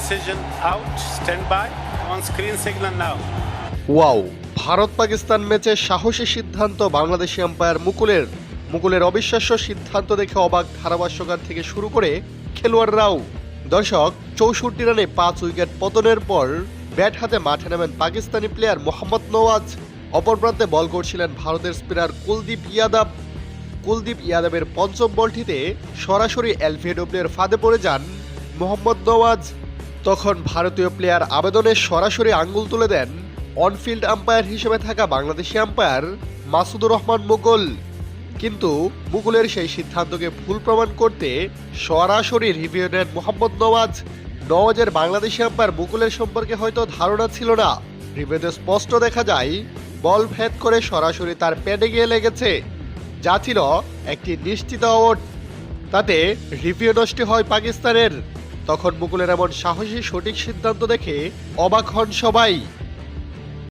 decision out. Stand by. On screen signal now. Wow Bharat Pakistan ম্যাচে সাহসী সিদ্ধান্ত Bangladeshi umpire মুকুলের মুকুলের অবিশ্বাস্য সিদ্ধান্ত দেখে অবাক ধারাভাষ্যকার থেকে শুরু করে খেলোয়াড়রাও দর্শক, চৌষট্টি রানে পাঁচ উইকেট পতনের পর ব্যাট হাতে মাঠে নামেন পাকিস্তানি প্লেয়ার মোহাম্মদ নওয়াজ অপর প্রান্তে বল করছিলেন ভারতের স্পিনার কুলদীপ ইয়াদব কুলদীপ ইয়াদবের পঞ্চম বলটিতে সরাসরি এলভিএডব্লিউর ফাঁদে পড়ে যান মোহাম্মদ নওয়াজ তখন ভারতীয় প্লেয়ার আবেদনের সরাসরি আঙ্গুল তুলে দেন অনফিল্ড আম্পায়ার হিসেবে থাকা বাংলাদেশি আম্পায়ার মাসুদুর রহমান মুগল। কিন্তু মুগলের সেই সিদ্ধান্তকে ভুল প্রমাণ করতে সরাসরি রিভিউ নেন মোহাম্মদ নওয়াজ। নওয়াজের বাংলাদেশি আম্পায়ার মুকুলের সম্পর্কে হয়তো ধারণা ছিল না। রিভিউতে স্পষ্ট দেখা যায়, বল ভেদ করে সরাসরি তার প্যাডে গিয়ে লেগেছে, যা ছিল একটি নিশ্চিত আউট তাতে রিভিউ নষ্ট হয় পাকিস্তানের। তখন মুকুলের এমন সাহসী সঠিক সিদ্ধান্ত দেখে অবাক হন সবাই।